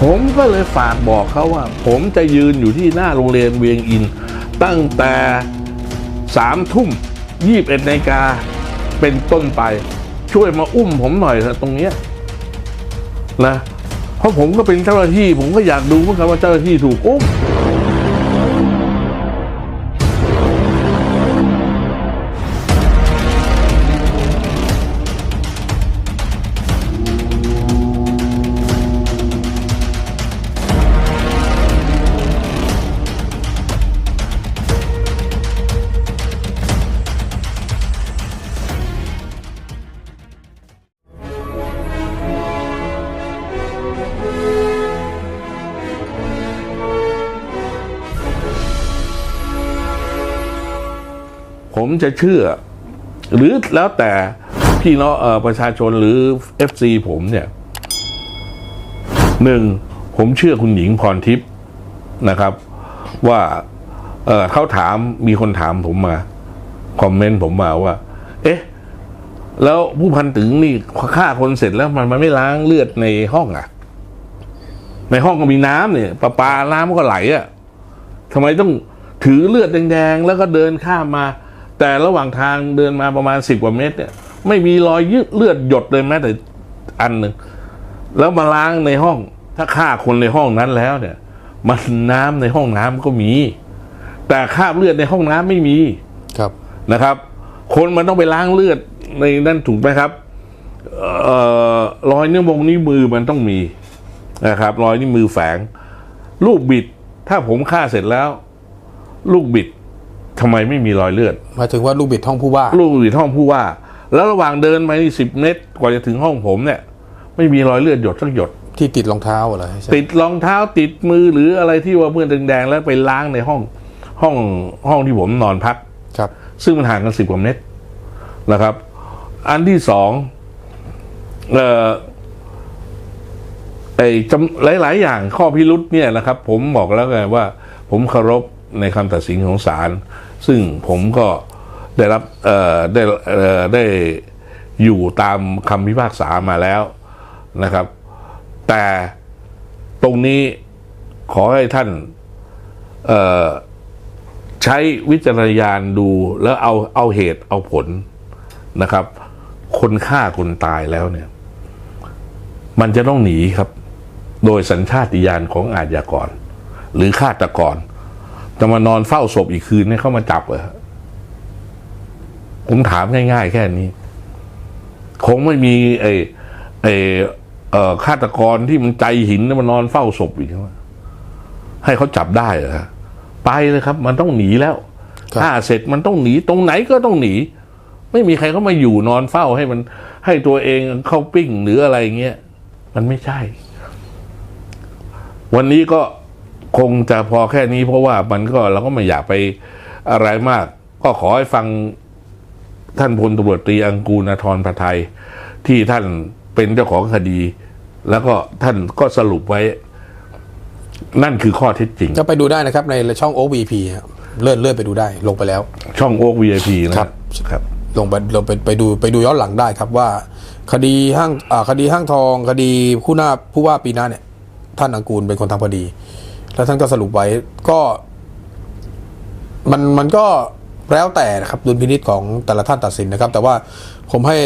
ผมก็เลยฝากบอกเขาว่า ผมจะยืนอยู่ที่หน้าโรงเรียนเวียงอิน ตั้งแต่สามทุ่มยี่บเอ็ดนาฬิกาเป็นต้นไป ช่วยมาอุ้มผมหน่อยนะตรงเนี้ยนะเพราะผมก็เป็นเจ้าหน้าที่ ผมก็อยากดูเหมือนกันว่าเจ้าหน้าที่ถูกอุ้ม ผมจะเชื่อ หรือแล้วแต่พี่น้องเออประชาชนหรือ FC ผมเนี่ยหนึ่งผมเชื่อคุณหญิงพรทิพย์นะครับ ว่าเอ่อเขาถามมีคนถามผมมา คอมเมนต์ผมมาว่า เอ๊ะ แล้วผู้พันตึงนี่ฆ่าคนเสร็จแล้วมันมันไม่ล้างเลือดในห้องอะ ในห้องก็มีน้ำเนี่ยประปาน้ำก็ไหลอะทำไมต้องถือเลือดแดงๆ แล้วก็เดินข้ามมา แต่ระหว่างทางเดินมาประมาณสิบกว่าเมตรเนี่ยไม่มีรอยยืดเลือดหยดเลยแม้แต่อันหนึ่งแล้วมาล้างในห้อง ถ้าฆ่าคนในห้องนั้นแล้วเนี่ย มันน้ำในห้องน้ำก็มี แต่คราบเลือดในห้องน้ำไม่มีครับนะครับ คนมันต้องไปล้างเลือดในนั่นถูกไหมครับเอ่อรอยนิ้วมงนิ้วมือมันต้องมีนะครับ รอยนิ้วมือแฝง ลูกบิด ถ้าผมฆ่าเสร็จแล้ว ลูกบิด ทำไมไม่มีรอยเลือดหมายถึงว่าลูกบิดห้องผู้ว่า ลูกบิดห้องผู้ว่า แล้วระหว่างเดินไปสิบเมตรกว่าจะถึงห้องผมเนี่ย ไม่มีรอยเลือดหยดสักหยดที่ติดรองเท้าอะไรใช่ติดรองเท้าติดมือหรืออะไรที่ว่าเมื่อแดงๆแล้วไปล้างในห้องห้องห้องที่ผมนอนพักครับ ซึ่งมันห่างกันสิบกว่าเมตรนะครับ อันที่สองเอ่อไอ้จำหลาย ๆ อย่างข้อพิรุษเนี่ยนะครับ ผมบอกแล้วไงว่า ผมเคารพในคำตัดสินของศาล ซึ่งผมก็ได้รับได้ได้อยู่ตามคำพิพากษามาแล้วนะครับ แต่ตรงนี้ขอให้ท่านใช้วิจารณญาณดูแล้วเอาเอาเหตุเอาผลนะครับ คนฆ่าคนตายแล้วเนี่ย มันจะต้องหนีครับ โดยสัญชาติญาณของอาญากร หรือฆาตกร จะมานอนเฝ้าศพอีกคืนเนี่ยเข้ามาจับเหรอผมถามง่ายๆ แค่นี้ คงไม่มีไอ้ไอ้เอ่อฆาตกรที่มันใจหินมานอนเฝ้าศพอีกใช่ไหมให้เขาจับได้เหรอฮะไปเลยครับ มันต้องหนีแล้วครับฆ่าเสร็จมันต้องหนีตรงไหนก็ต้องหนี ไม่มีใครเขามาอยู่นอนเฝ้าให้มัน ให้ตัวเองเข้าปิ้งหรืออะไรเงี้ยมันไม่ใช่ วันนี้ก็ คงจะพอแค่นี้เพราะว่ามันก็เราก็ไม่อยากไปอะไรมาก ก็ขอให้ฟังท่านพลตำรวจตรีอังกูลนทรพไทย ที่ท่านเป็นเจ้าของคดี แล้วก็ท่านก็สรุปไว้ นั่นคือข้อเท็จจริงก็ไปดูได้นะครับ ในช่อง OVP ครับเลื่อนเลื่อนไปดูได้ ลงไปแล้ว ช่องโอ๊ก VIP นะครับครับ ลงไปลงไปไปดูไปดูย้อนหลังได้ครับว่า คดีห้างอ่าคดีห้างทอง คดีผู้หน้าผู้ว่าปีหน้าเนี่ย ท่านอังกูลเป็นคนทำคดี แล้วท่านก็สรุปไว้ก็มันมันก็แล้วแต่นะครับดุลพินิจของแต่ละท่านตัดสินนะครับ แต่ว่าผมให้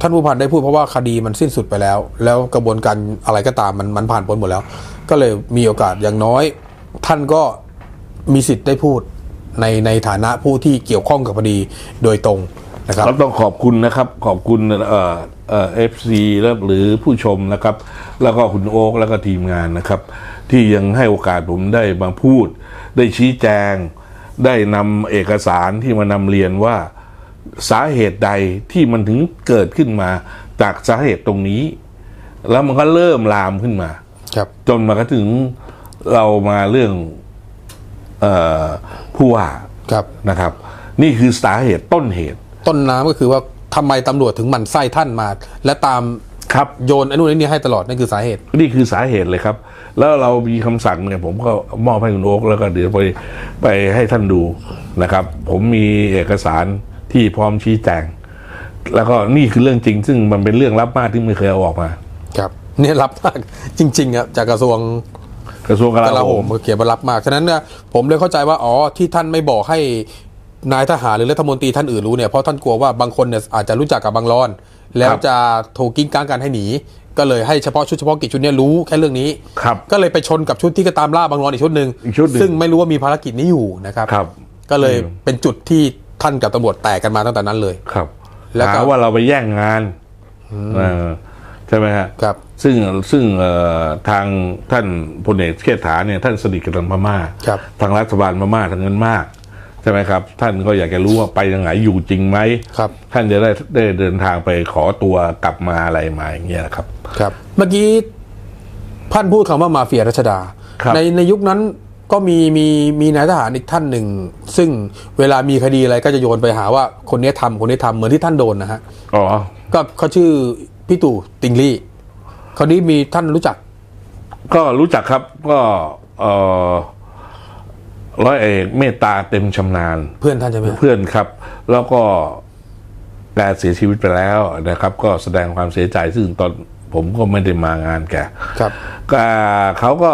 ท่านผู้พันได้พูดเพราะว่าคดีมันสิ้นสุดไปแล้ว แล้วกระบวนการอะไรก็ตามมันมันผ่านพ้นหมดแล้ว ก็เลยมีโอกาสอย่างน้อย ท่านก็มีสิทธิ์ได้พูดในในฐานะผู้ที่เกี่ยวข้องกับคดีโดยตรง นะครับครับต้องขอบคุณนะครับ ขอบคุณเอ่อเอ่อฟซีแล้วหรือผู้ชมนะครับ แล้วก็คุณโอ๊กแล้วก็ทีมงานนะครับ ที่ยังให้โอกาสผมได้มาพูด ได้ชี้แจง ได้นำเอกสารที่มานำเรียนว่าสาเหตุใดที่มันถึงเกิดขึ้นมาจากสาเหตุตรงนี้ แล้วมันก็เริ่มลามขึ้นมา ครับ จนมาก็ถึงเรามาเรื่องเออผู้ว่าครับนะครับ นี่คือสาเหตุต้นเหตุ ต้นน้ำก็คือว่าทำไมตำรวจถึงหมั่นไส้ท่านมา และตามครับโยนไอ้นู่นไอ้นี่ให้ตลอดนั่นคือสาเหตุ นี่คือสาเหตุเลยครับ แล้วเรามีคำสั่งเนี่ยผมก็มอบให้คุณโอ๊กแล้วก็เดี๋ยวไปไปให้ท่านดูนะครับ ผมมีเอกสารที่พร้อมชี้แจง แล้วก็นี่คือเรื่องจริง ซึ่งมันเป็นเรื่องลับมากที่ไม่เคยเอาออกมา ครับเนี่ยรับมากจริงๆครับจากกระทรวงกระทรวงกกลาลาโหโหมมเขียนมารับมาก ฉะนั้นเนี่ยผมเลยเข้าใจว่า อ๋อ ที่ท่านไม่บอกให้ นายทหารหรือรัฐมนตรีท่านอื่นรู้เนี่ยเพราะท่านกลัวว่าบางคนเนี่ยอาจจะรู้จักกับบางรอน แล้วจะโทรกิ้งก้างกันให้หนี ก็เลยให้เฉพาะชุดเฉพาะกิจชุดเนี้รู้แค่เรื่องนี้ ครับ ก็เลยไปชนกับชุดที่ก็ตามล่าบางรอนอีกชุดหนึ่งอีกชุดหนึ่ง ซึ่งไม่รู้ว่ามีภารกิจนี้อยู่นะครับ ครับ ก็เลยเป็นจุดที่ท่านกับตำรวจแตกกันมาตั้งแต่นั้นเลย ครับแล้วก็ หาว่าเราไปแย่งงานเออใช่ไหมฮะ ครับ ซึ่งซึ่งเอ่อทางท่านพลเอกเชษฐาเนี่ยท่านสนิทกับทางพม่า ครับ ทางรัฐบาลพม่าทางนั้นมาก ใช่ไหมครับ ท่านก็อยากจะรู้ว่าไปยังไงอยู่จริงไหมครับ ท่านจะได้ได้เดินทางไปขอตัวกลับมาอะไรมาอย่างเงี้ยครับ ครับ เมื่อกี้ท่านพูดคำว่ามาเฟียรัชดาครับในในยุคนั้นก็มีมีมีนายทหารอีกท่านหนึ่ง ซึ่งเวลามีคดีอะไรก็จะโยนไปหาว่าคนนี้ทำคนนี้ทำเหมือนที่ท่านโดนนะฮะอ๋อก็เขาชื่อพี่ตู่ติงลี่คนนี้มีท่านรู้จัก ก็รู้จักครับก็เอ่อ ร้อยเอกเมตตาเต็มชำนาญ เพื่อนท่านใช่ไหมฮะเพื่อนครับ แล้วก็แกเสียชีวิตไปแล้วนะครับ ก็แสดงความเสียใจซึ่งตอนผมก็ไม่ได้มางานแกครับก็เขาก็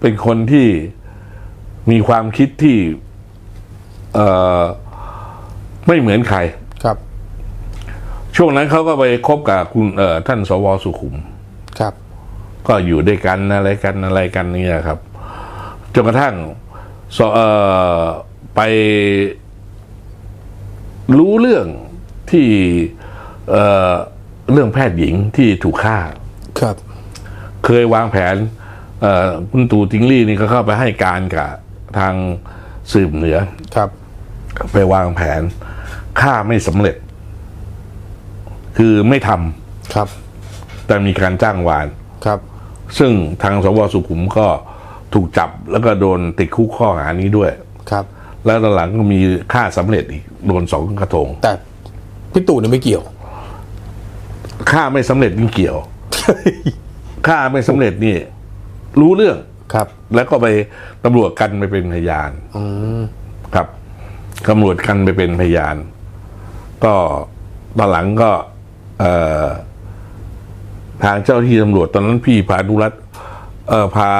เป็นคนที่มีความคิดที่เอ่อไม่เหมือนใครครับ ช่วงนั้นเขาก็ไปคบกับคุณเอ่อท่านสวสุขุมครับ ก็อยู่ด้วยกันอะไรกันอะไรกันเนี่ยครับจนกระทั่งสเอ่อ ไปรู้เรื่องที่เอ่อเรื่องแพทย์หญิงที่ถูกฆ่า ครับ เคยวางแผนเอ่อคุณตู่ติงลี่นี่ก็เข้าไปให้การกับทางสืบเหนือ ครับ ไปวางแผนฆ่าไม่สำเร็จ คือไม่ทครับำแต่มีการจ้างวาน ครับ ซึ่งทางสวสุขุมก็ ถูกจับแล้วก็โดนติดคุกข้อหานี้ด้วย ครับ แล้วตอนหลังก็มีฆ่าสำเร็จอีกโดนสองกระทง แต่พี่ตู่เนี่ยไม่เกี่ยวฆ่าไม่สำเร็จนี่เกี่ยวฆ่าไม่สำเร็จนี่ รู้เรื่อง ครับ แล้วก็ไปตำรวจกันไปเป็นพยาน อืม ครับตำรวจกันไปเป็นพยาน ก็ตอนหลังก็ เอ่อทางเจ้าที่ตำรวจตอนนั้นพี่พานุรัตน์ เอ่อพา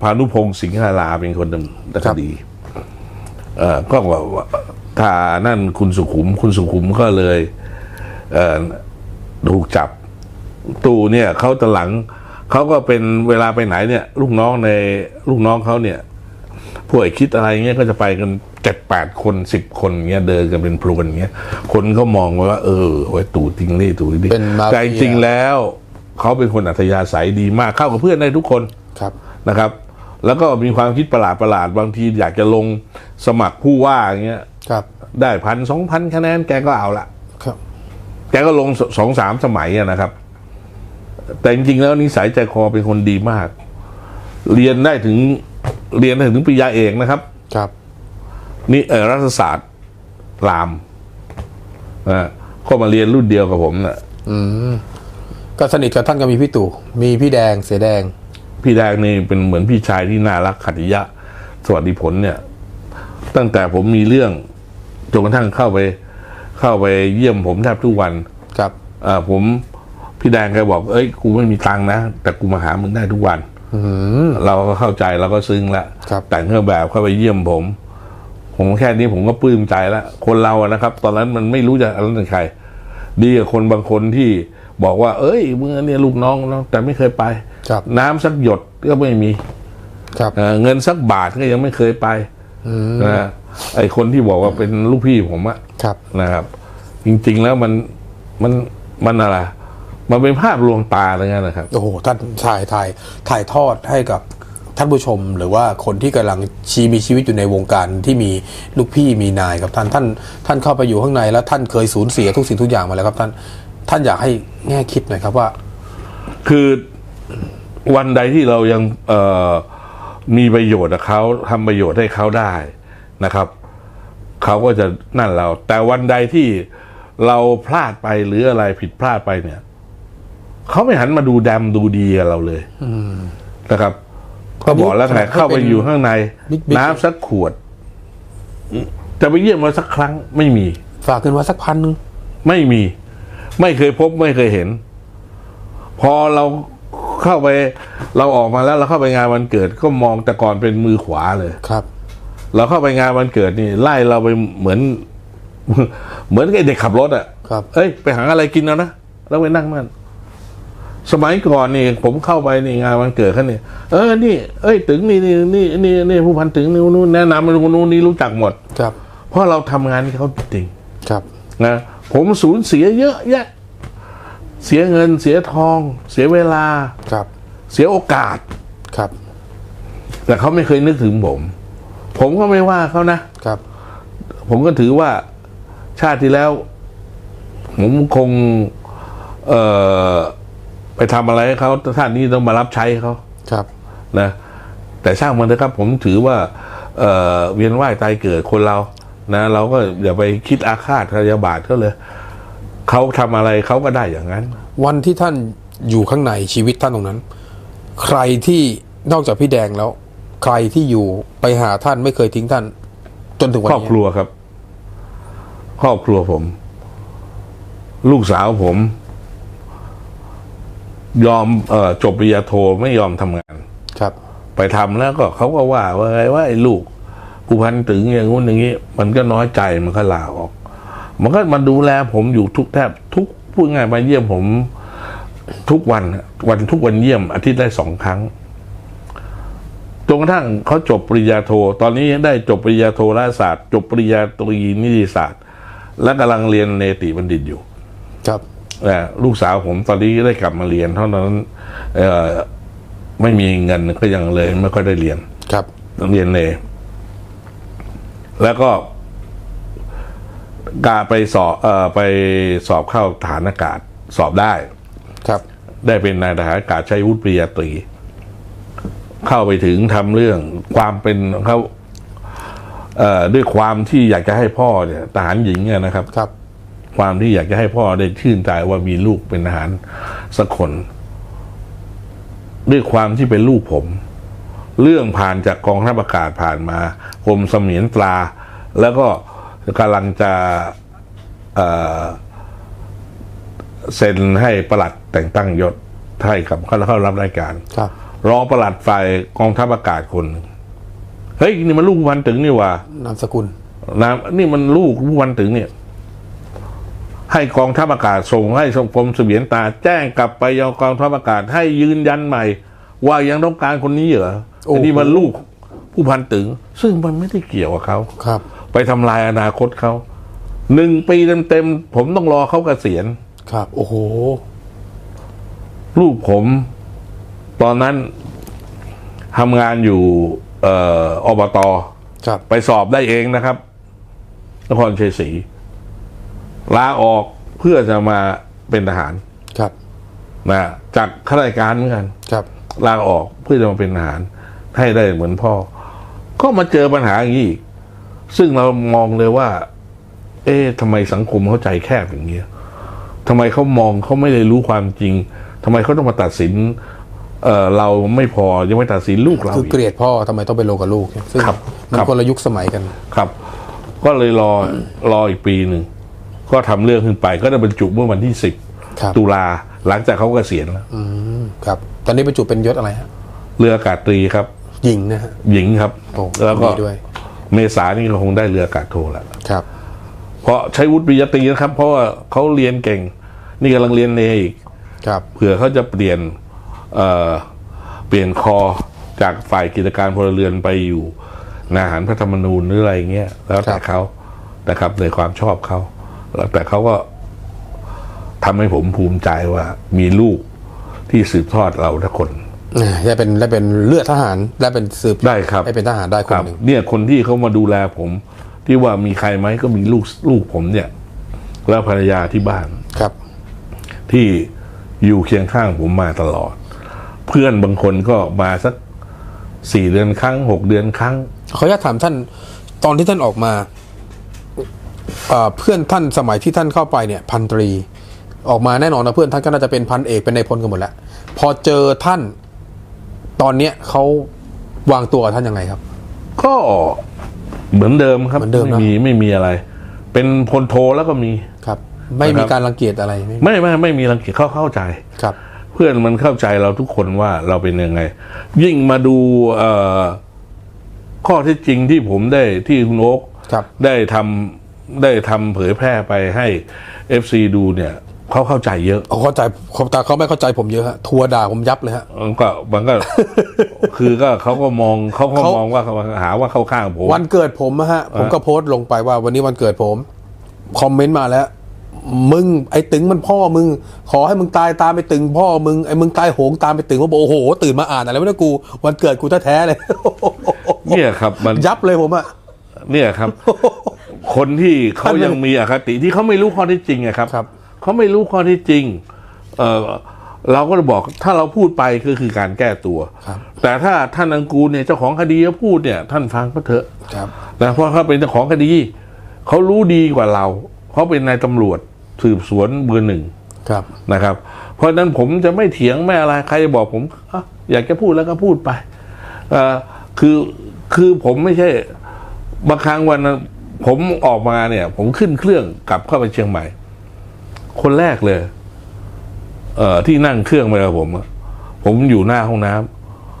พานุพงศ์สิงหาลาเป็นคนดำเนินคดีเอ่อก็บอกว่าถ้านั่นคุณสุขุม คุณสุขุมก็เลย เอ่อถูกจับ ตู่เนี่ยเขาตอนหลังเขาก็เป็นเวลาไปไหนเนี่ย ลูกน้องในลูกน้องเขาเนี่ยพวกไอ้คิดอะไรเงี้ยก็จะไปกันเจ็ดแปดคนสิบคนเงี้ยเดินกันเป็นพลวนเงี้ยคนก็มองว่า เออไว้ยตู่จริงนี่ตู่นี่เป็นมาเฟีย แต่จริงๆแล้ว เขาเป็นคนอัธยาศัยดีมากเข้ากับเพื่อนได้ทุกคน ครับนะครับ แล้วก็มีความคิดประหลาดประหลาดๆบางทีอยากจะลงสมัครผู้ว่าอย่างเงี้ยครับ ได้พันสองพันคะแนนแกก็เอาละครับ แกก็ลงสสองสามสมัยอะนะครับ แต่จริงๆแล้วนิสัยใจคอเป็นคนดีมาก เรียนได้ถึงเรียนได้ถึงปริญญาเอกนะครับครับ นี่เออรัฐศาสตร์รามนะก็มาเรียนรุ่นเดียวกับผมนะ่ะ อืมก็สนิทกับท่านก็มีพี่ตู่มีพี่แดงเสียแดง พี่แดงนี่เป็นเหมือนพี่ชายที่น่ารักขัตติยะ สวัสดิผลเนี่ย ตั้งแต่ผมมีเรื่องจนกระทั่งเข้าไป เข้าไปเยี่ยมผมแทบทุกวันครับอ่าผมพี่แดงแกบอก เอ้ยกูไม่มีตังค์นะ แต่กูมาหามึงได้ทุกวันอืมเราก็เข้าใจเราก็ซึ้งละครับแต่งเครื่องแบบเข้าไปเยี่ยมผม ผมแค่นี้ผมก็ปลื้มใจแล้วคนเราอะนะครับ ตอนนั้นมันไม่รู้จะอะไรเป็นใคร ดีกับคนบางคนที่บอกว่า เอ้ยมึงเนี่ยลูกน้องเราแต่ไม่เคยไป ครับ น้ำสักหยดก็ไม่มีครับ เอ่อเงินสักบาทก็ยังไม่เคยไปอืมนะไอคนที่บอกว่าเป็นลูกพี่ผมอะ ครับ นะครับ จริงๆแล้วมันมันมันอะไร มันเป็นภาพลวงตาอะไรเงี้ยนะครับ โอ้โห ท่านถ่ายถ่ายถ่ายทอดให้กับท่านผู้ชม หรือว่าคนที่กำลังชีมีชีวิตอยู่ในวงการที่มีลูกพี่มีนายกับท่านท่านท่านเข้าไปอยู่ข้างในแล้วท่านเคยสูญเสียทุกสิ่งทุกอย่างมาแล้วครับท่านท่านอยากให้แง่คิดหน่อยครับว่า คือ วันใดที่เรายังเอ่อมีประโยชน์กับเขาทำประโยชน์ให้เขาได้นะครับเขาก็จะนั่นเรา แต่วันใดที่เราพลาดไปหรืออะไรผิดพลาดไปเนี่ยเขาไม่หันมาดูดำดูดีกับเราเลยนะครับก็บอกแล้วไงเข้าไปอยู่ข้างในบิ๊กบิ๊กน้ำสักขวด จะไปเยี่ยมมาสักครั้งไม่มี ฝากเงินมาสักพันหนึ่งไม่มี ไม่เคยพบไม่เคยเห็น พอเรา เข้าไปเราออกมาแล้วเราเข้าไปงานวันเกิดก็มองแต่ก่อนเป็นมือขวาเลยครับ เราเข้าไปงานวันเกิดนี่ไล่เราไปเหมือน เหมือนกับไอ้เด็กขับรถอะครับ เอ้ยไปหาอะไรกินเอานะแล้วไปนั่งมันสมัยก่อนนี่ผมเข้าไปนี่งานวันเกิดเขาเนี่ยเออนี่ เอ้ยถึงนี่นี่นี่นี่นี่ผู้พันถึงนี่นู่นแนะนำมันคนนู้นนี่รู้จักหมด ครับ เพราะเราทำงานให้เขาจริงครับนะผมสูญเสียเยอะแยะ เสียเงินเสียทอง เสียเวลาครับ เสียโอกาสครับ แต่เขาไม่เคยนึกถึงผม ผมก็ไม่ว่าเขานะครับ ผมก็ถือว่าชาติที่แล้ว ผมคง เอ่อไปทำอะไรให้เขาชาตินี้ต้องมารับใช้เขาครับนะ แต่ช่างมันเถอะครับ ผมถือว่า เอ่อ เวียนว่ายตายเกิดคนเรา นะ เราก็อย่าไปคิดอาฆาตพยาบาทเขาเลย เขาทำอะไรเขาก็ได้อย่างนั้น วันที่ท่านอยู่ข้างในชีวิตท่านตรงนั้น ใครที่นอกจากพี่แดงแล้ว ใครที่อยู่ไปหาท่านไม่เคยทิ้งท่าน จนถึงวันครอบนี้ครัวครับ ครอบครัวผม ลูกสาวผม ยอมเออจบปริญญาโทไม่ยอมทำงาน ครับ ไปทำแล้วก็เขาก็ว่าว่าไงว่าไอ้ลูกผู้พันถึงอย่างงู้นอย่างนี้ มันก็น้อยใจมันก็ลาออก มันก็มาดูแลผมอยู่ทุกแทบทุกพูดง่ายมาเยี่ยมผมทุกวันอะวันทุกวันเยี่ยมอาทิตย์ได้สองครั้งจนกระทั่งเขาจบปริญญาโท ตอนนี้ได้จบปริญญาโทราศาสตร์ จบปริญญาตรีนิติศาสตร์ และกำลังเรียนเนติบัณฑิตอยู่ ครับแต่ลูกสาวผมตอนนี้ได้กลับมาเรียน เท่านั้นเอ่อไม่มีเงินก็ยังเลยไม่ค่อยได้เรียนครับเรียนเนแล้วก็ กาไปสอบเอ่อไปสอบเข้าฐานอากาศสอบได้ ครับ ได้เป็นนายทหารอากาศใช้วุฒิปริญญาตรี เข้าไปถึงทำเรื่องความเป็นของเขาเอ่อด้วยความที่อยากจะให้พ่อเนี่ยทหารหญิงเนี่ยนะครับ ครับ ความที่อยากจะให้พ่อได้ชื่นใจว่ามีลูกเป็นทหารสักคน ด้วยความที่เป็นลูกผม เรื่องผ่านจากกองทัพอากาศผ่านมากรมเสมียนตรา แล้วก็ กำลังจะเอ่อเซ็นให้ประหลัดแต่งตั้งยศให้กับเขาเข้ารับรายการครับรองประหลัดฝ่ายกองทัพอากาศคนหนึ่งเฮ้ยนี่มันลูกผู้พันถึงนี่หว่านามสกุลนะนี่มันลูกผู้พันถึงเนี่ย ให้กองทัพอากาศส่งให้กรมเสบียนตา แจ้งกลับไปยังกองทัพอากาศให้ยืนยันใหม่ ว่ายังต้องการคนนี้เหรอโอ้โหอันนี้มันลูกผู้พันตึง ซึ่งมันไม่ได้เกี่ยวกับเขาครับ ไปทำลายอนาคตเขาหนึ่งปีเต็มๆผมต้องรอเขาเกษียณครับ โอ้โหลูกผม ตอนนั้นทำงานอยู่เอ่ออบตครับ ไปสอบได้เองนะครับนครชัยศรีลาออกเพื่อจะมาเป็นทหารครับนะจากข้าราชการเหมือนกันครับลาออกเพื่อจะมาเป็นทหาร ให้ได้เหมือนพ่อ ก็มาเจอปัญหาอย่างนี้อีก ซึ่งเรามองเลยว่า เอ๊ะทำไมสังคมเขาใจแคบอย่างเงี้ยทำไมเขามองเขาไม่ได้รู้ความจริงทำไมเขาต้องมาตัดสินเอ่อเราไม่พอยังไม่ตัดสินลูกเราคืออีกเกลียดพ่อทำไมต้องไปลงกับลูกเนี่ยซึ่งครับมันครับคนละยุคสมัยกันครับ ก็เลยรอรออีกปีหนึ่งก็ทำเรื่องขึ้นไป ก็ได้บรรจุเมื่อวันที่สิบครับตุลาหลังจากเขาเกษียณแล้วอืมครับ ตอนนี้บรรจุเป็นยศอะไรฮะเรืออากาศตรีครับ หญิงนะฮะหญิงครับโอ้แล้วก็ดีด้วย เมษานี่ก็คงได้เรืออากาศโทแล้วครับ เพราะใช้วุฒิปริญญาตรีนะครับ เพราะว่าเขาเรียนเก่ง นี่กำลังเรียนเนอีกครับเผื่อเขาจะเปลี่ยนเอ่อเปลี่ยนคอจากฝ่ายกิจการพลเรือนไปอยู่นาหารพระธรรมนูญหรืออะไรเงี้ยแล้วแต่เขานะครับในความชอบเขาแล้วแต่เขาก็ทำให้ผมภูมิใจว่ามีลูกที่สืบทอดเราทุกคนอ่า ได้เป็นได้เป็นเลือดทหารได้เป็นสืบได้ครับได้เป็นทหารได้คคนรับหนึ่งเนี่ยคนที่เขามาดูแลผม ที่ว่ามีใครไหมก็มีลูกลูกผมเนี่ย แล้วภรรยาที่บ้านครับ ที่อยู่เคียงข้างผมมาตลอด เพื่อนบางคนก็มาสักสี่เดือนครั้งหกเดือนครั้งขออนุญาตถามท่านตอนที่ท่านออกมาเอ่อเพื่อนท่านสมัยที่ท่านเข้าไปเนี่ย พันตรี ออกมาแน่นอนนะเพื่อนท่านก็น่าจะเป็นพันเอกเป็นนายพลกันหมดแล้วพอเจอท่าน ตอนเนี้ยเขาวางตัวกับท่านยังไงครับ ก็เหมือนเดิมครับเหมือนเดิมนะ ไม่มีไม่มีอะไร เป็นพลโทแล้วก็มี ครับ ไม่มีนะครับ การรังเกียจอะไรไม่ไม่ไม่ไม่มีรังเกียจเข้าเข้าใจ ครับ เพื่อนมันเข้าใจเราทุกคนว่าเราเป็นยังไง ยิ่งมาดูเอ่อข้อเท็จจริงที่ผมได้ที่คุณโอ๊กครับ ได้ทำได้ทำเผยแพร่ไปให้ FC ดูเนี่ย เขาเข้าใจเยอะเขาเข้าใจเขาแต่เขาไม่เข้าใจผมเยอะฮะทัวร์ด่าผมยับเลยฮะมันก็มันก็ คือก็เขาก็มองเขาก็เขามองว่าเขาหาว่าเข้าข้างผมวันเกิดผมอะฮะ ผมก็โพสต์ลงไปว่าวันนี้วันเกิดผมคอมเมนต์มาแล้ว มึงไอ้ตึงมันพ่อมึง ขอให้มึงตายตามไปตึงพ่อมึงไอ้มึงตายโหงตามไปตึงว่าบอกโอ้โห ตื่นมาอ่านอะไรไม่รู้กู วันเกิดกูแท้ๆเลยเนี่ยครับ มันยับเลยผมอะเนี่ยครับ คนที่เขายังมีอคติที่เขาไม่รู้ข้อเที่จริงอะครับครับ เขาไม่รู้ข้อเที่จริง เออเราก็จะบอกถ้าเราพูดไปก็คือการแก้ตัวครับแต่ถ้าท่านอังกูลเนี่ยเจ้าของคดีเขาพูดเนี่ย ท่านฟังก็เถอะครับนะเพราะเขาเป็นเจ้าของคดีเขารู้ดีกว่าเราเขาเป็นนายตำรวจสืบสวนเบอร์หนึ่งครับนะครับ เพราะฉะนั้นผมจะไม่เถียงไม่อะไรใครจะบอกผมอะอยากจะพูดแล้วก็พูดไปเอ่อคือคือผมไม่ใช่บางครั้งวันนั้นผมออกมาเนี่ย ผมขึ้นเครื่องกลับเข้าไปเชียงใหม่ คนแรกเลย เอ่อที่นั่งเครื่องไปกับผมอะผมอยู่หน้าห้องน้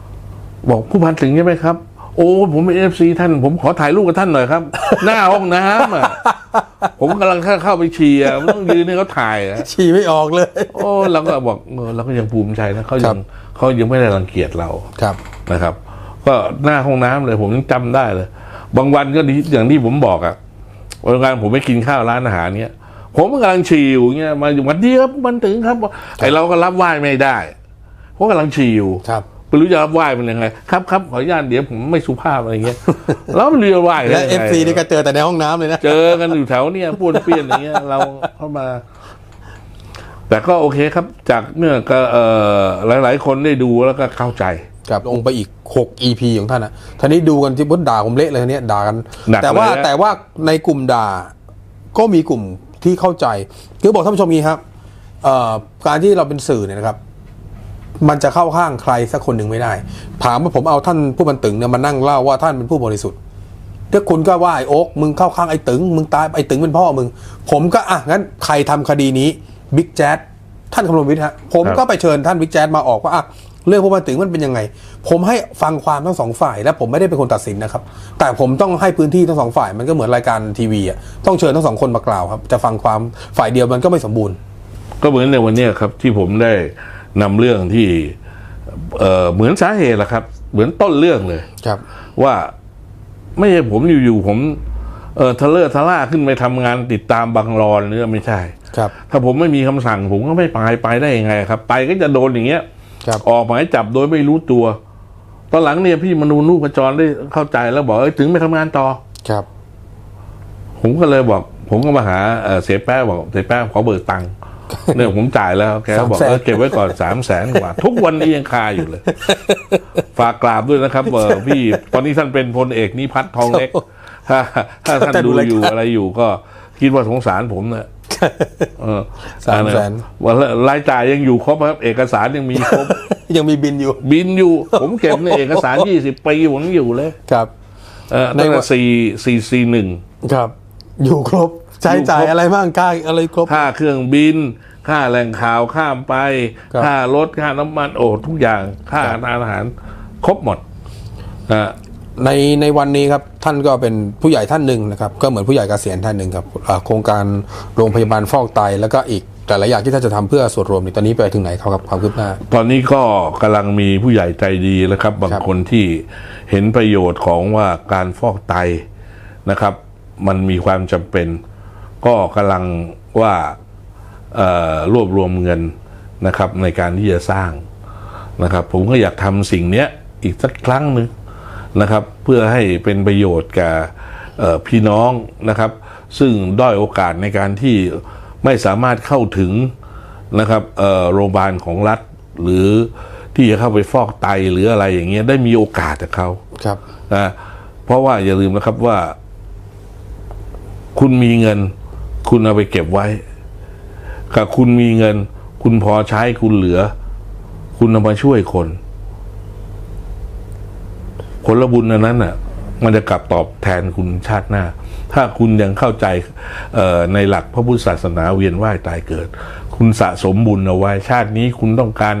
ำบอกผู้พันถึงใช่ไหมครับ โอ้ผมเป็นเอฟซีท่าน ผมขอถ่ายรูปกับท่านหน่อยครับ หน้าห้องน้ำอะผมกำลังเข้าไปเชียร์มันต้องยืนให้เขาถ่ายอะฉี่ไม่ออกเลย โอ้เราก็บอกเออเราก็ยังภูมิใจนะเขาครัยับงเขายังไม่ได้รังเกียจเราครับนะครับ ก็หน้าห้องน้ำเลย ผมยังจำได้เลย บางวันก็ดีอย่างที่ผมบอกอะวันกลางผมไปกินข้าวร้านอาหารเนี้ย ผมกำลังฉี่อยู่เงี้ยมาอยู่วันเดียวมันถึงครับ ไอเราก็รับไหว้ไม่ได้ เพราะกำลังฉี่อยู่ครับไม่รู้จะรับไหว้มันยังไงครับครับขออนุญาตเดี๋ยวผมไม่สุภาพอะไรเงี้ยแล้วมันเรียกไหว้ได้และยังเอไงฟซีนี่ก็เจอแต่ในห้องน้ำเลยนะเจอกันอยู่แถวเนี่ยป้วนเปี้ยนอย่างเงี้ยเราเข้ามา แต่ก็โอเคครับ จากเนี่ยก็เอ่อหลาย ๆ คนได้ดูแล้วก็เข้าใจครับลงไปอีก 6 EP ของท่านนะท่านี้ดูกันที่พุทธด่าผมเละเลยทีเนี้ยด่ากันหนักแต่ว่าเลยนะแต่ว่าในกลุ่มด่าก็มีกลุ่ม ที่เข้าใจคือบอกท่านผู้ชมงี้ครับการที่เราเป็นสื่อเนี่ยนะครับ มันจะเข้าข้างใครสักคนหนึ่งไม่ได้ ถามว่าผมเอาท่านผู้บันตึงเนี่ยมานั่งเล่าว่าท่านเป็นผู้บริสุทธิ์ถ้าคุณก็ว่าไอ้โอ๊กมึงเข้าข้างไอ้ตึงมึงตายไอ้ตึงเป็นพ่อมึง ผมก็อะงั้นใครทำคดีนี้บิ๊กแจ๊ดท่านคำนวณวิทย์ฮะผมก็ไปเชิญท่านบิ๊กแจ๊ดมาออกว่าอะ เรื่องผู้บันตึงมันเป็นยังไง ผมให้ฟังความทั้งสองฝ่าย และผมไม่ได้เป็นคนตัดสินนะครับ แต่ผมต้องให้พื้นที่ทั้งสองฝ่ายมันก็เหมือนรายการทีวีอะต้องเชิญทั้งสองคนมากล่าวครับ จะฟังความฝ่ายเดียวมันก็ไม่สมบูรณ์ ก็เหมือนในวันเนี้ยครับที่ผมได้นำเรื่องที่เอ่อเหมือนสาเหตุแหละครับ เหมือนต้นเรื่องเลยครับ ว่าไม่ใช่ผมอยู่ๆผมเออทะเลอร์ทะล่าขึ้นไปทำงานติดตามบังรอนเนื้อไม่ใช่ ครับ ถ้าผมไม่มีคำสั่งผมก็ไม่ไปไปได้ยังไงครับ ไปก็จะโดนอย่างเงี้ย ครับออกหมายจับโดยไม่รู้ตัว ตอนหลังเนี่ยพี่มนูนูกระจรได้เข้าใจแล้วบอกเอ้ยถึงไปทำงานต่อครับ ผมก็เลยบอก ผมก็มาหาเอ่อเสียแป้บอกเสียแป้ขอเบิกตังค์เนี่ยผมจ่ายแล้วแกก็บอก300,000เออเก็บไว้ก่อนสามแสนกว่า ทุกวันนี้ยังคาอยู่เลย ฝากกราบด้วยนะครับเออพี่ตอนนี้ท่านเป็นพลเอกนิพัฒน์ทองเล็กถ้าถ้าท่านแต่ดูดูรายการอยู่อะไรอยู่ก็คิดว่าสงสารผมเนี่ยเออ สามแสนว่ารายจ่ายยังอยู่ครบครับ เอกสารยังมีครบ ยังมีบินอยู่ บินอยู่ ผมเก็บในเอกสารยี่สิบปีผมยังอยู่เลย ครับเออในตั้งแต่วันสี่สี่สี่หนึ่งครับ อยู่ครบใช้อยู่ครบจ่ายอะไรบ้างค่าอะไรครบ ค่าเครื่องบิน ค่าแหล่งข่าวข้ามไปครับค่ารถค่าน้ำมันโอ้ทุกอย่าง ค่าครับอาหาร ครบหมดอ่า ในในวันนี้ครับท่านก็เป็นผู้ใหญ่ท่านหนึ่งนะครับก็เหมือนผู้ใหญ่เกษียณท่านหนึ่งครับอ่าโครงการโรงพยาบาลฟอกไตแล้วก็อีกแต่หลายอย่างที่ท่านจะทำเพื่อส่วนรวมนี่ตอนนี้ไปถึงไหนครับความคืบหน้า ตอนนี้ก็กำลังมีผู้ใหญ่ใจดีแล้วครับ บางครับคนที่เห็นประโยชน์ของว่าการฟอกไตนะครับ มันมีความจำเป็น ก็กำลังว่าเอ่อรวบรวมเงินนะครับในการที่จะสร้างนะครับ ผมก็อยากทำสิ่งเนี้ยอีกสักครั้งหนึ่ง นะครับ เพื่อให้เป็นประโยชน์กับเอ่อพี่น้องนะครับ ซึ่งด้อยโอกาสในการที่ไม่สามารถเข้าถึงนะครับเอ่อโรงพยาบาลของรัฐ หรือที่จะเข้าไปฟอกไตหรืออะไรอย่างเงี้ยได้มีโอกาสจากเขาครับนะเพราะว่าอย่าลืมนะครับว่า คุณมีเงิน คุณเอาไปเก็บไว้กับคุณมีเงิน คุณพอใช้คุณเหลือ คุณเอามาช่วยคน ผลบุญอันนั้นน่ะมันจะกลับตอบแทนคุณชาติหน้า ถ้าคุณยังเข้าใจในหลักพระพุทธศาสนาเวียนว่ายตายเกิด คุณสะสมบุญเอาไว้ ชาตินี้คุณต้องการ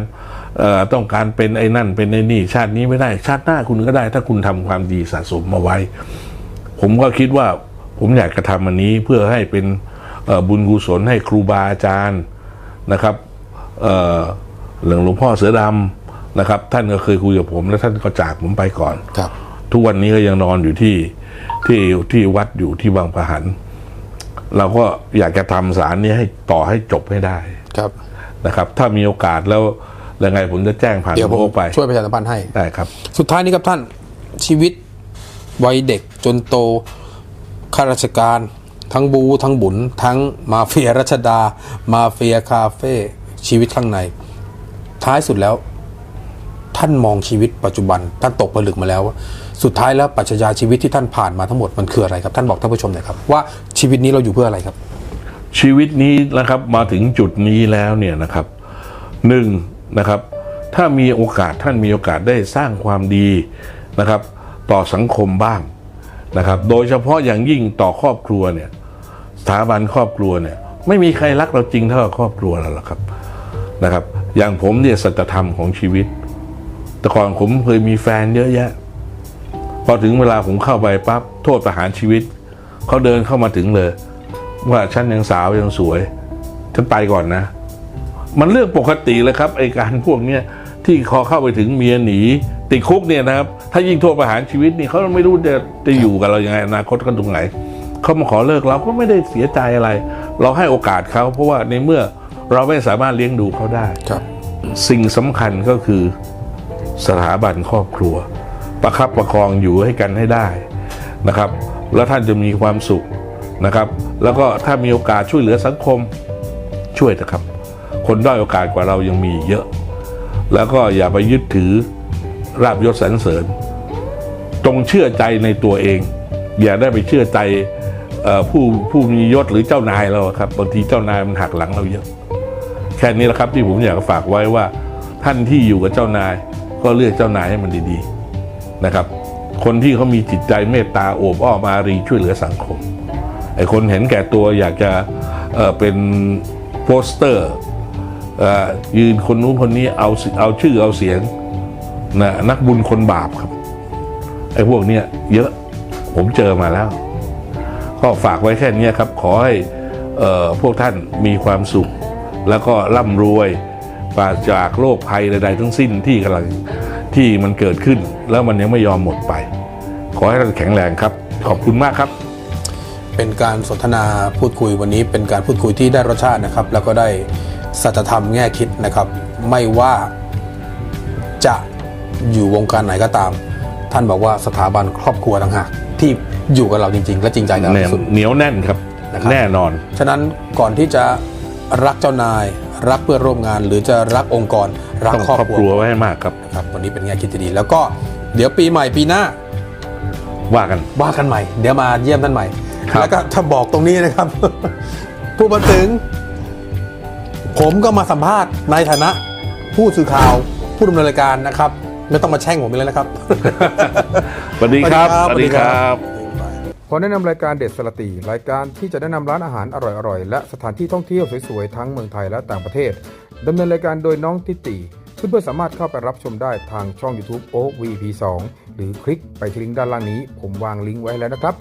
ต้องการเป็นไอ้นั่นเป็นไอ้นี่ ชาตินี้ไม่ได้ ชาติหน้าคุณก็ได้ ถ้าคุณทำความดีสะสมมาไว้ ผมก็คิดว่าผมอยากกระทำอันนี้เพื่อให้เป็นบุญกุศลให้ครูบาอาจารย์นะครับหลวงหลวงพ่อเสือดำ นะครับ ท่านก็เคยคุยกับผม แล้วท่านก็จากผมไปก่อนครับ ทุกวันนี้ก็ยังนอนอยู่ที่ที่ที่วัดอยู่ที่บางประหัน เราก็อยากจะทำสารนี้ให้ต่อให้จบให้ได้ครับนะครับ ถ้ามีโอกาสแล้วยังไงผมจะแจ้งผ่านเดี๋ยวผมโลกไปช่วยประชาสัมพันธ์ให้ได้ครับ สุดท้ายนี้ครับท่านชีวิตวัยเด็กจนโตข้าราชการ ทั้งบูทั้งบุญทั้งมาเฟียรัชดา มาเฟียคาเฟ่ชีวิตข้างใน ท้ายสุดแล้ว ท่านมองชีวิตปัจจุบัน ท่านตกผลึกมาแล้ว สุดท้ายแล้วปรัชญาชีวิตที่ท่านผ่านมาทั้งหมดมันคืออะไรครับ ท่านบอกท่านผู้ชมหน่อยครับว่าชีวิตนี้เราอยู่เพื่ออะไรครับ ชีวิตนี้นะครับมาถึงจุดนี้แล้วเนี่ยนะครับหนึ่งนะครับ ถ้ามีโอกาสท่านมีโอกาสได้สร้างความดีนะครับ ต่อสังคมบ้างนะครับ โดยเฉพาะอย่างยิ่งต่อครอบครัวเนี่ยสถาบันครอบครัวเนี่ยไม่มีใครรักเราจริงเท่าครอบครัวเราหรอกครับนะครับ อย่างผมเนี่ยสัจธรรมของชีวิต แต่ก่อนผมเคยมีแฟนเยอะแยะ พอถึงเวลาผมเข้าไปปั๊บโทษประหารชีวิต เขาเดินเข้ามาถึงเลย ว่าฉันยังสาวยังสวย ฉันไปก่อนนะ มันเรื่องปกติเลยครับไอการพวกเนี้ยที่พอเข้าไปถึงเมียหนีติดคุกเนี่ยนะครับ ถ้ายิ่งโทษประหารชีวิตนี่เขาไม่รู้จะจะอยู่กับเรายังไงอนาคตกันตรงไหนเขามาขอเลิกเราก็ไม่ได้เสียใจอะไร เราให้โอกาสเขาเพราะว่าในเมื่อเราไม่สามารถเลี้ยงดูเขาได้ครับ สิ่งสำคัญก็คือ สถาบันครอบครัว ประคับประคองอยู่ให้กันให้ได้นะครับ แล้วท่านจะมีความสุขนะครับ แล้วก็ถ้ามีโอกาสช่วยเหลือสังคมช่วยนะครับ คนด้อยโอกาสกว่าเรายังมีเยอะ แล้วก็อย่าไปยึดถือราบยศสรรเสริญจงเชื่อใจในตัวเอง อย่าได้ไปเชื่อใจอผู้ผู้มียศหรือเจ้านายเราครับบางทีเจ้านายมันหักหลังเราเยอะ แค่นี้แหละครับที่ผมอยากฝากไว้ว่า ท่านที่อยู่กับเจ้านาย ก็เลือกเจ้านายให้มันดีๆนะครับ คนที่เขามีจิตใจเมตตาโอบอ้อมอารีช่วยเหลือสังคมไอ้คนเห็นแก่ตัวอยากจะเเป็นโปสเตอร์อยืนคนนู้นคนนี้เอาเอาชื่อเอาเสียงนะนักบุญคนบาปครับไอ้พวกเนี้ยเยอะผมเจอมาแล้ว ก็ฝากไว้แค่นี้ครับ ขอให้เอ่อพวกท่านมีความสุข แล้วก็ร่ำรวย ปราศจากโรคภัยใดๆทั้งสิ้นที่กำลังที่มันเกิดขึ้น แล้วมันยังไม่ยอมหมดไป ขอให้ท่านแข็งแรงครับ ขอบคุณมากครับ เป็นการสนทนาพูดคุยวันนี้ เป็นการพูดคุยที่ได้รสชาตินะครับ แล้วก็ได้สัจธรรมแง่คิดนะครับ ไม่ว่าจะอยู่วงการไหนก็ตาม ท่านบอกว่าสถาบันครอบครัวต่างหากที่อยู่กับเราจริง ๆ และจริงใจกับเราแน่ที่สุดเหนียวแน่นครับนะครับแน่นอน ฉะนั้นก่อนที่จะรักเจ้านาย รักเพื่อนร่วมงาน หรือจะรักองค์กร รักต้องครอบครอบครัวครัวไว้ให้มากครับนะครับ วันนี้เป็นแง่คิดที่ดีแล้วก็เดี๋ยวปีใหม่ปีหน้า ว่ากันว่ากันใหม่ เดี๋ยวมาเยี่ยมท่านใหม่ครับแล้วก็ถ้าบอกตรงนี้นะครับ ผู้มาถึง ผมก็มาสัมภาษณ์ในฐานะ ผู้สื่อข่าวผู้ดำเนินรายการนะครับ ไม่ต้องมาแช่งผมอีกแล้วนะครับสวัสดีครับสวัสดีครับ ขอแนะนำรายการเด็ดสลตีรายการที่จะแนะนำร้านอาหารอร่อยๆ และสถานที่ท่องเที่ยวสวยๆ ทั้งเมืองไทยและต่างประเทศดำเนินรายการโดยน้องติติเพื่อนๆสามารถเข้าไปรับชมได้ทางช่อง YouTube o VP 2 หรือคลิกไปที่ลิงก์ด้านล่างนี้ ผมวางลิงก์ไว้แล้วนะครับ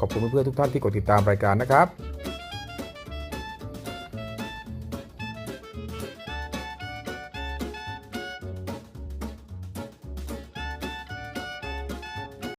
ขอบคุณเพื่อนๆทุกท่านที่กดติดตามรายการนะครับ